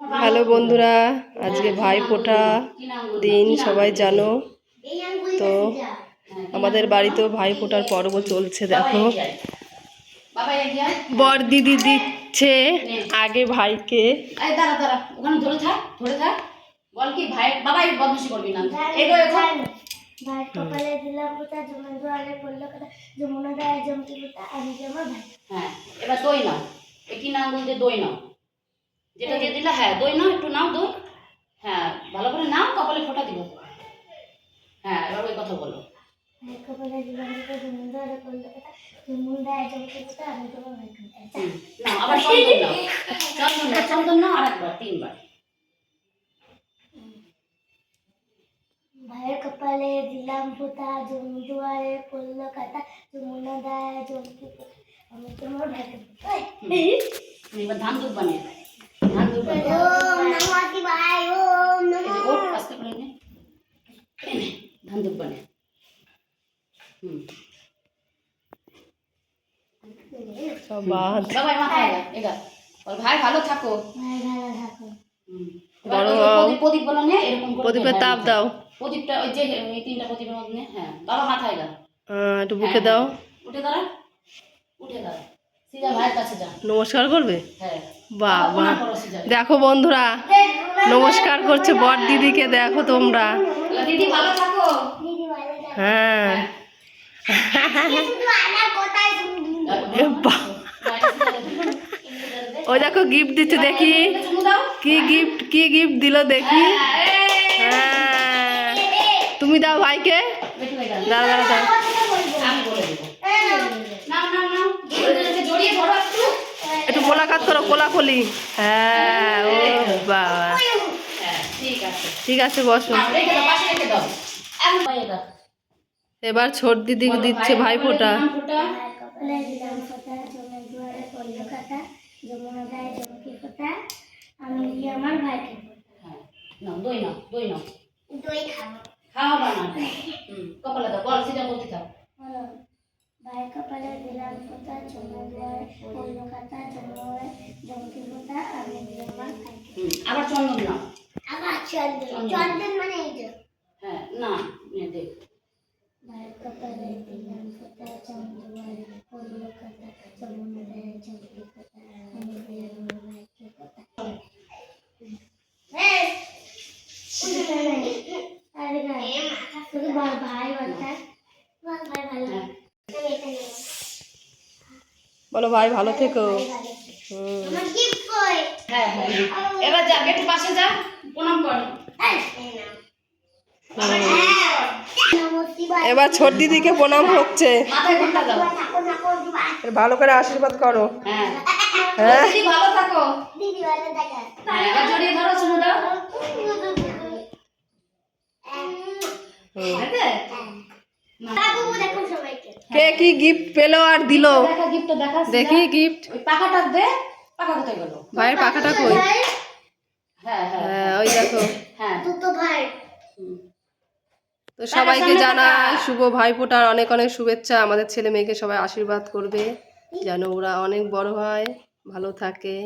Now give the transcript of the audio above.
Hello বন্ধুরা আজকে ভাই ফোটা দিন সবাই জানো। তো আমাদের বাড়িতেও ভাই ফোটার পর্ব চলছে দেখো। বাবা বর দিদি দিচ্ছে আগে ভাইকে। এই দাঁড়া দাঁড়া ওখানে ধরে থাক ধরে থাক। বল কি ভাই বাবা বদমাশি করবি না। এগো এগো ভাই কপালে দিলাম কোথা জমা জোয়ারে পড়ল কথা যমুনা দেয় জমকি কোথা আমি যে ভাই হ্যাঁ এবার দই নাও। এই তিন দিয়ে দই নাও। যেটা দিয়ে দিলে হ্যাঁ দই নাও একটু নাও দই। হ্যাঁ ভালো করে নাও কপালে ফোঁটা দিব। হ্যাঁ এবার ওই কথা বলো। জমা আবার চন্দন নাও। চন্দন নাও চন্দন নাও আর একবার তিনবার। ভাইয়ের কপালে দিলাম কোথা জমি জোয়ারে পড়ল কথা যমুনা দেয় জমকি আমি যে আমার ভাই এবার ধান দুধ বানিয়ে ধান দুধ বানিয়ে ওম নমো শিবায় ওম এই যে ওঠ আস্তে করে নে এই নে, ধান দুধ বানিয়ে হুম সব বাদ বাবা মাথায় এগা এগা বল ভাই ভালো থাকো ভাই ভালো থাকো হুম। এবার বড় ওই যে হও। প্রদীপ প্রদীপ বলো নে এরকম করে প্রদীপের নে, তাপ ভাই দাও প্রদীপটা ওই যে এই তিনটা প্রদীপের মধ্যে নে, হ্যাঁ বাবা মাথায় গা আহ, একটু বুকে দাও উঠে দাঁড়া উঠে দাঁড়া নমস্কার করবে? হ্যাঁ। সিজা দেখো বন্ধুরা নমস্কার করছে বর দিদিকে দেখো তোমরা। হ্যাঁ। ওই দেখো গিফট দিচ্ছে দেখি। কি গিফট কি গিফট দিল দেখি। হ্যাঁ, হ্যাঁ। তুমি দাও ভাইকে। দাঁড়া দাঁড়া দাঁড়া আমি বলে দেবো নাও নাও নাও দুজনকে জড়িয়ে ধরো একটু মোলাকাত করো কোলাকুলি। হ্যাঁ ও ঠিক আছে, বসো। এবার ছোট দিদিকে দিচ্ছে ভাই ফোটা দই নাও দই নাও। দই খাওয়া না কপালে বল, সিধা বলতে থাক। বলো ভাই কপালে দিলাম কথা জমে জোয়ারে পড়ল কথা জমে জমকি কথা আমি কি আমার ভাইকে হুম আবার চন্দন নাও আবার চন্দন চন্দন মানে এই যে হ্যাঁ না নে দে ভাই কপালে দিলাম কথা জমে জোয়ারে পড়ল কথা যমুনা দেয় জমকি কথা আমি কি আমার ভাইকে কথা আরে না তোকে বল ভাই বলতা বল ভাই ভালো হ্যাঁ বলো ভাই ভালো থেকো। হ্যাঁ হ্যাঁ। এবার যা একটু পাশে যা প্রণাম কর। এবার ছোট দিদিকে প্রণাম হচ্ছে। ভালো করে আশীর্বাদ করো। হ্যাঁ। হ্যাঁ। ভালো থাকো। হ্যাঁ ধরো শুনে দাও হুম। আছে বাবু দেখো সবাইকে কে কি গিফট পেল আর দিলো? দেখা গিফট দেখা দেখি গিফট ওই পাখাটা দে পাখা কোথায় গেল? ভাইয়ের পাখাটা কই? হ্যাঁ হ্যাঁ হ্যাঁ ওই দেখো। হ্যাঁ। দুটো ভাই। তো সবাইকে জানাই শুভ ভাইফোঁটার অনেক অনেক শুভেচ্ছা। আমাদের ছেলে মেয়েকে সবাই আশীর্বাদ করবে যেন ওরা অনেক বড় হয় ভালো থাকে।